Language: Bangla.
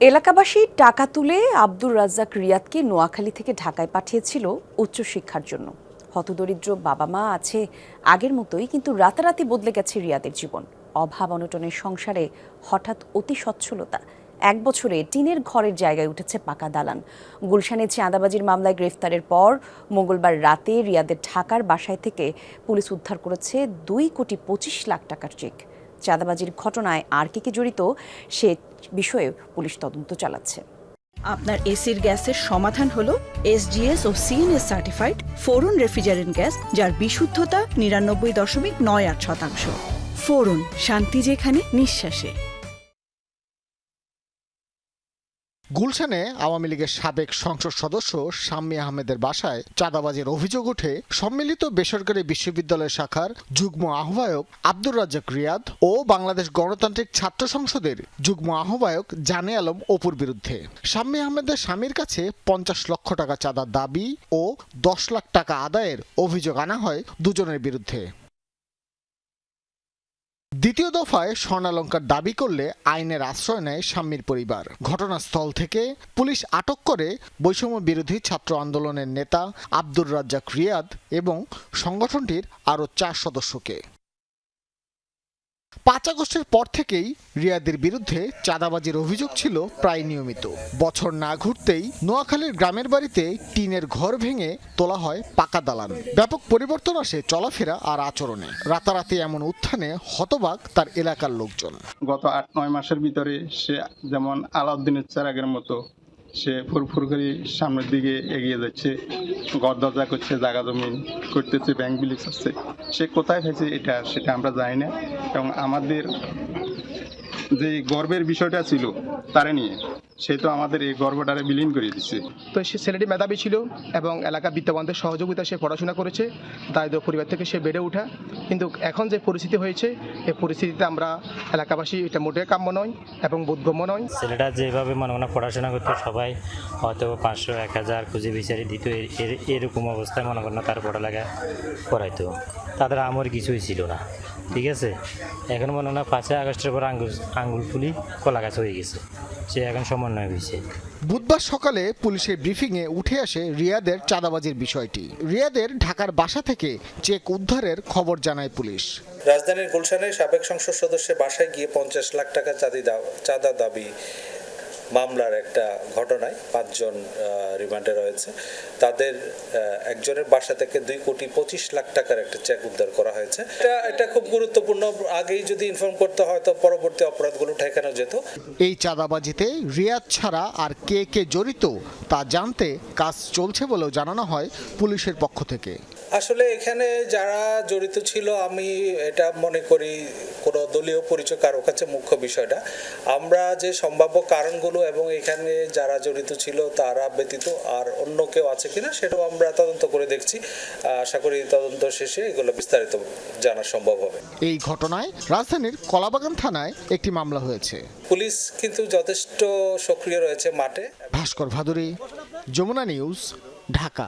এলাকাবাসী টাকা তুলে আব্দুর রাজ্জাক রিয়াদকে নোয়াখালী থেকে ঢাকায় পাঠিয়েছিল উচ্চশিক্ষার জন্য। হতদরিদ্র বাবা মা আছে আগের মতোই, কিন্তু রাতারাতি বদলে গেছে রিয়াদের জীবন। অভাব অনটনের সংসারে হঠাৎ অতি সচ্ছলতা। এক বছরে টিনের ঘরের জায়গায় উঠেছে পাকা দালান। গুলশানে চাঁদাবাজির মামলায় গ্রেফতারের পর মঙ্গলবার রাতে রিয়াদের ঢাকার বাসায় থেকে পুলিশ উদ্ধার করেছে দুই কোটি পঁচিশ লাখ টাকার চেক। চাঁদাবাজির ঘটনায় আর কে কে জড়িত সে বিষয়ে পুলিশ তদন্ত চালাচ্ছে। আপনার এসির গ্যাসের সমাধান হলো এসজিএস ও CNS certified freon refrigerant gas, যার বিশুদ্ধতা নিরানব্বই দশমিক নয় আট শতাংশ। ফোরন, শান্তি যেখানে, নিঃশ্বাসে। গুলশানে আওয়ামী লীগের সাবেক সংসদ সদস্য শাম্মী আহমেদের বাসায় চাঁদাবাজির অভিযোগ ওঠে সম্মিলিত বেসরকারি বিশ্ববিদ্যালয় শাখার যুগ্ম আহ্বায়ক আব্দুর রাজ্জাক রিয়াদ ও বাংলাদেশ গণতান্ত্রিক ছাত্র সংসদের যুগ্ম আহ্বায়ক জানে আলম অপুর বিরুদ্ধে। শাম্মী আহমেদের স্বামীর কাছে পঞ্চাশ লক্ষ টাকা চাঁদার দাবি ও দশ লাখ টাকা আদায়ের অভিযোগ আনা হয় দুজনের বিরুদ্ধে। দ্বিতীয় দফায় স্বর্ণালঙ্কার দাবি করলে আইনের আশ্রয় নেয় স্বামীর পরিবার। ঘটনাস্থল থেকে পুলিশ আটক করে বৈষম্য বিরোধী ছাত্র আন্দোলনের নেতা আব্দুর রাজ্জাক রিয়াদ এবং সংগঠনটির আরও চার সদস্যকে। পাঁচ আগস্টের পর থেকেই রিয়াদের বিরুদ্ধে চাঁদাবাজির অভিযোগ ছিল প্রায় নিয়মিত। বছর না ঘুরতেই নোয়াখালীর গ্রামের বাড়িতে টিনের ঘর ভেঙে তোলা হয় পাকা দালান। ব্যাপক পরিবর্তন আসে চলাফেরা আর আচরণে। রাতারাতি এমন উত্থানে হতবাক তার এলাকার লোকজন। গত আট, নয় মাসের ভিতরে সে যেমন আলাউদ্দিনের চেরাগের মতো সে ফুরফুর করে সামনের দিকে এগিয়ে যাচ্ছে দরজা করছে, জায়গা জমি করতেছে ব্যাংক বিলিক্স আছে সে কোথায় হয়েছে এটা সেটা আমরা জানি না। এবং আমাদের যে গর্বের বিষয়টা ছিল তারা নিয়ে সে তো আমাদের এই গর্বটারে বিলীন করে দিচ্ছে তো সে ছেলেটি মেধাবী ছিল এবং এলাকা বিত্তবানদের সহযোগিতা সে পড়াশোনা করেছে দারিদ্র পরিবার থেকে সে বেড়ে ওঠা। কিন্তু এখন যে পরিস্থিতি হয়েছে এই পরিস্থিতিতে আমরা এলাকাবাসী এটা মোটেই কাম্য নয় এবং বোধগম্য নয়। ছেলেটা যেভাবে মনে মনে পড়াশোনা করতো সবাই হয়তো পাঁচশো এক হাজার খুঁজে বিচারি দিত এর- এর- এরকম অবস্থায় মনে করেন তার পড়ালেখা করাইতো। তাদের আমর কিছুই ছিল না ঠিক আছে? এখন মনে হয় পাঁচই আগস্টের পর আঙ্গুল আঙ্গুল ফুলি কলা গাছ হয়ে গেছে। সে এখন সমন্বয় হয়েছে। বুধবার সকালে পুলিশের ব্রিফিংয়ে উঠে আসে রিয়াদের চাঁদাবাজির বিষয়টি। রিয়াদের ঢাকার বাসা থেকে চেক উদ্ধারের খবর জানায় পুলিশ। রাজধানীর গুলশানে সাবেক সংসদ সদস্যের বাসায় গিয়ে পঞ্চাশ লাখ টাকা চাঁদি দা- চাঁদা দাবি। মামলার একটা ঘটনায় পাঁচজন রিমান্ডে রয়েছে। তাদের একজনের বাসা থেকে দুই কোটি পঁচিশ লাখ টাকার একটা চেক উদ্ধার করা হয়েছে। এটা এটা খুব গুরুত্বপূর্ণ। আগেই যদি ইনফর্ম করতে হয়, তো পরবর্তী অপরাধগুলো ঠেকানো যেত। এই চাঁদাবাজিতে রিয়াদ ছাড়া আর কে কে জড়িত, তা জানতে কাজ চলছে বলেও জানানো হয় পুলিশের পক্ষ থেকে। আসলে এখানে যারা জড়িত ছিল আমি এটা মনে করি কোনো দলীয় পরিচয় কারও কাছে মুখ্য বিষয়টা। আমরা যে সম্ভাব্য কারণগুলো এবং এখানে যারা জড়িত ছিল তারা ব্যতীত আর অন্য কেউ আছে কিনা সেটাও আমরা তদন্ত করে দেখছি। আশা করি তদন্ত শেষে এগুলো বিস্তারিত জানা সম্ভব হবে। এই ঘটনায় রাজধানীর কলাবাগান থানায় একটি মামলা হয়েছে। পুলিশ কিন্তু যথেষ্ট সক্রিয় রয়েছে মাঠে। ভাস্কর ভাদুরী যমুনা নিউজ ঢাকা।